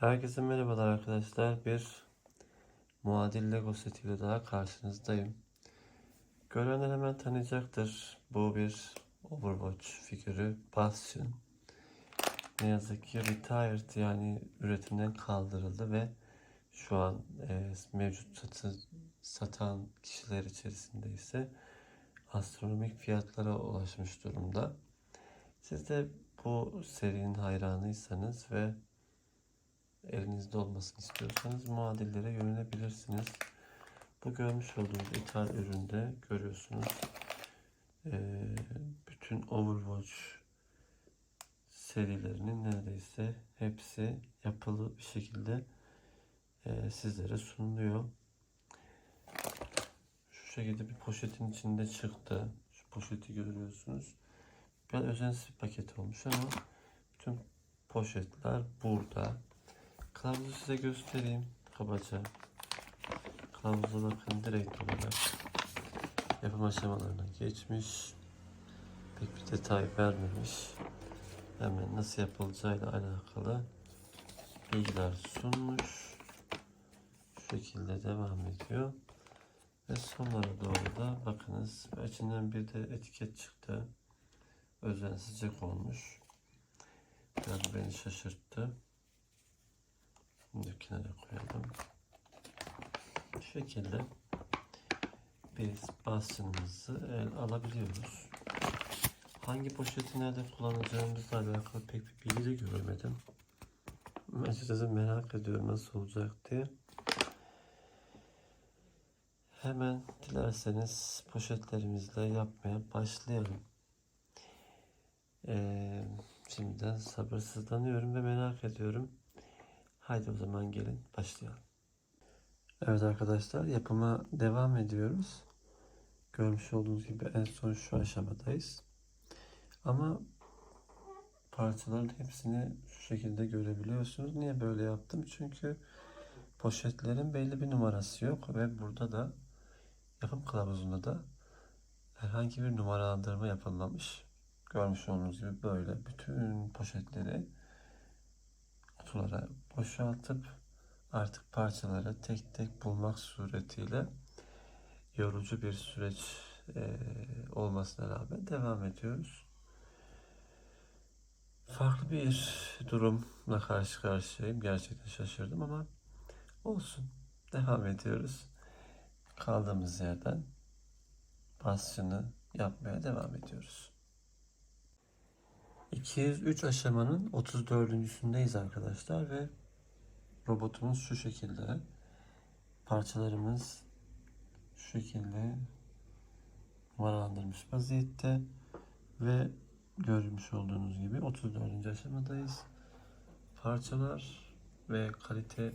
Herkese merhabalar arkadaşlar. Bir muadil Lego setiyle daha karşınızdayım. Görenler hemen tanıyacaktır. Bu bir Overwatch figürü Bastion. Ne yazık ki retired yani üretimden kaldırıldı ve şu an e, mevcut satı, satan kişiler içerisinde ise astronomik fiyatlara ulaşmış durumda. Siz de bu serinin hayranıysanız ve elinizde olmasını istiyorsanız muadillere yönelebilirsiniz. Bu görmüş olduğunuz ithal üründe görüyorsunuz. Ee, bütün Overwatch serilerinin neredeyse hepsi yapılı bir şekilde e, sizlere sunuluyor. Şu şekilde bir poşetin içinde çıktı. Şu poşeti görüyorsunuz. Biraz özensiz bir paket olmuş ama bütün poşetler burada. Kılavuzu size göstereyim kabaca. Kılavuza bakın direkt olarak yapım aşamalarına geçmiş. Pek bir detay vermemiş. Hemen nasıl yapılacağıyla alakalı bilgiler sunmuş. Şu şekilde devam ediyor. Ve sonlara doğru da bakınız içinden bir de etiket çıktı. Özensizce konmuş. Biraz beni şaşırttı. Şimdi kenara koyalım. Bu şekilde biz basınımızı el alabiliyoruz. Hangi poşeti nerede kullanacağımızla alakalı pek bir bilgi de göremedim. Açıkçası merak ediyorum nasıl olacak diye. Hemen dilerseniz poşetlerimizle yapmaya başlayalım. Ee, şimdiden sabırsızlanıyorum ve merak ediyorum. Haydi o zaman gelin başlayalım. Evet arkadaşlar yapıma devam ediyoruz. Görmüş olduğunuz gibi en son şu aşamadayız. Ama parçaların hepsini şu şekilde görebiliyorsunuz. Niye böyle yaptım? Çünkü poşetlerin belli bir numarası yok ve burada da yapım kılavuzunda da herhangi bir numaralandırma yapılmamış. Görmüş olduğunuz gibi böyle bütün poşetleri kutulara boşaltıp artık parçaları tek tek bulmak suretiyle yorucu bir süreç e, olmasına rağmen devam ediyoruz. Farklı bir durumla karşı karşıyayım. Gerçekten şaşırdım ama olsun. Devam ediyoruz. Kaldığımız yerden basçını yapmaya devam ediyoruz. 203 aşamanın 34.sündeyiz arkadaşlar ve robotumuz şu şekilde. Parçalarımız şu şekilde numaralandırmış vaziyette ve görmüş olduğunuz gibi 34. aşamadayız. Parçalar ve kalite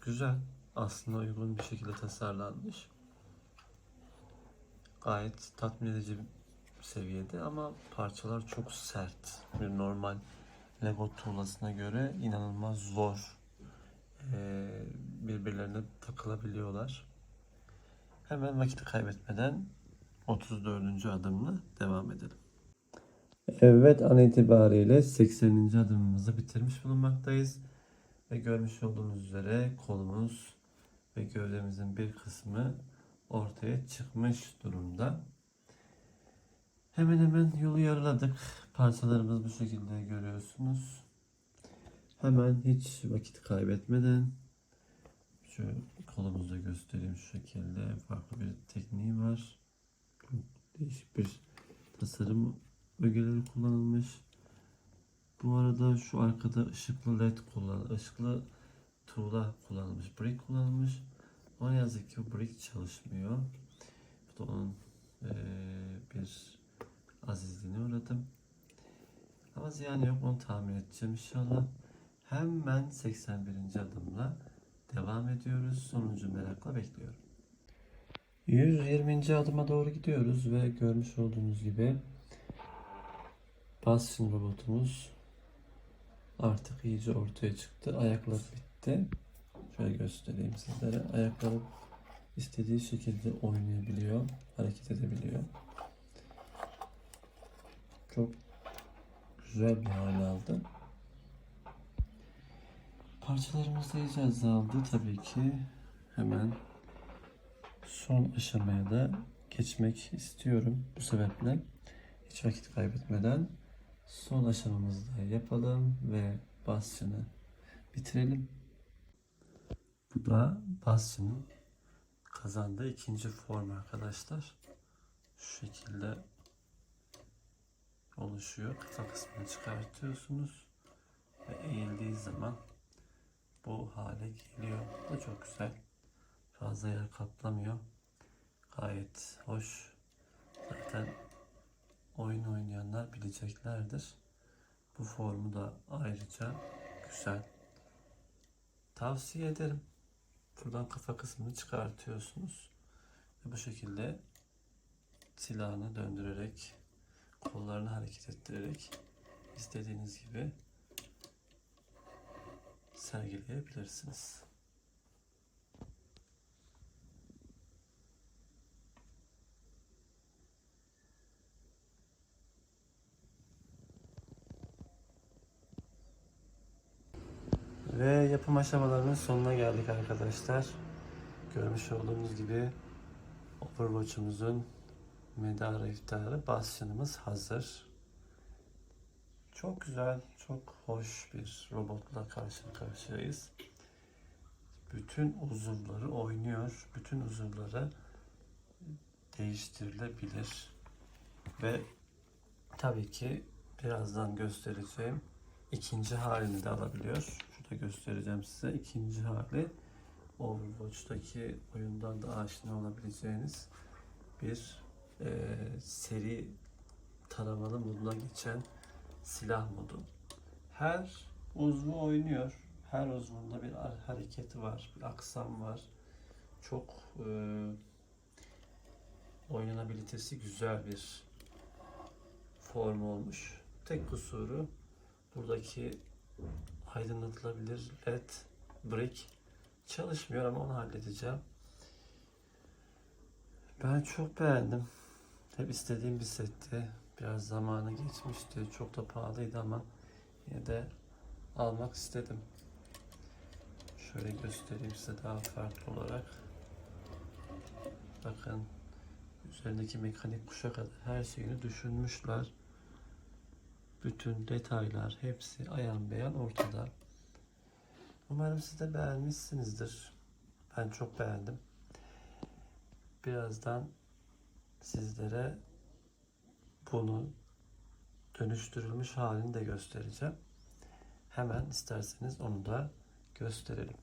güzel. Aslında uygun bir şekilde tasarlanmış. Gayet tatmin edici seviyede ama parçalar çok sert. Bir normal Lego tuğlasına göre inanılmaz zor birbirlerine takılabiliyorlar. Hemen vakit kaybetmeden 34. adımla devam edelim. Evet an itibariyle 80. adımımızı bitirmiş bulunmaktayız. Ve görmüş olduğunuz üzere kolumuz ve gövdemizin bir kısmı ortaya çıkmış durumda. Hemen hemen yolu yarıladık. Parçalarımız bu şekilde görüyorsunuz. Hemen hiç vakit kaybetmeden şu kolumuzu göstereyim şu şekilde. Farklı bir tekniği var. Değişik bir tasarım ögeleri kullanılmış. Bu arada şu arkada ışıklı led kullan, ışıklı tuğla kullanılmış, brick kullanılmış. Ama yazık ki o brick çalışmıyor. Bu da onun eee, bir azizliğine uğradım. Ama ziyan yok onu tamir edeceğim inşallah. Hemen 81. adımla devam ediyoruz. Sonucu merakla bekliyorum. 120. adıma doğru gidiyoruz ve görmüş olduğunuz gibi Bastion robotumuz artık iyice ortaya çıktı. Ayakları bitti. Şöyle göstereyim sizlere. Ayakları istediği şekilde oynayabiliyor, hareket edebiliyor. Çok güzel bir hale aldı. Parçalarımız da iyice azaldı tabii ki. Hemen son aşamaya da geçmek istiyorum. Bu sebeple hiç vakit kaybetmeden son aşamamızı da yapalım ve basçını bitirelim. Bu da basçının kazandığı ikinci form arkadaşlar. Şu şekilde oluşuyor. Kafa kısmını çıkartıyorsunuz ve eğildiği zaman bu hale geliyor. Bu da çok güzel. Fazla yer kaplamıyor. Gayet hoş. Zaten oyun oynayanlar bileceklerdir. Bu formu da ayrıca güzel. Tavsiye ederim. Buradan kafa kısmını çıkartıyorsunuz. Ve bu şekilde silahını döndürerek, kollarını hareket ettirerek istediğiniz gibi sergileyebilirsiniz. Ve yapım aşamalarının sonuna geldik arkadaşlar. Görmüş olduğunuz gibi Overwatch'umuzun medarı iftarı bastionımız hazır. Çok güzel, çok hoş bir robotla karşı karşıyayız. Bütün uzuvları oynuyor. Bütün uzuvları değiştirilebilir. Ve tabii ki birazdan göstereceğim ikinci halini de alabiliyor. Şurada göstereceğim size ikinci hali. Overwatch'taki oyundan da aşina olabileceğiniz bir e, seri taramalı moduna geçen silah modu. Her uzvu oynuyor. Her uzvunda bir hareketi var, bir aksam var. Çok e, oynanabilitesi güzel bir form olmuş. Tek kusuru buradaki aydınlatılabilir led brick çalışmıyor ama onu halledeceğim. Ben çok beğendim. Hep istediğim bir setti. Biraz zamanı geçmişti. Çok da pahalıydı ama yine de almak istedim. Şöyle göstereyim size daha farklı olarak. Bakın üzerindeki mekanik kuşa kadar her şeyini düşünmüşler. Bütün detaylar hepsi ayan beyan ortada. Umarım siz de beğenmişsinizdir. Ben çok beğendim. Birazdan sizlere bunu dönüştürülmüş halini de göstereceğim. Hemen isterseniz onu da gösterelim.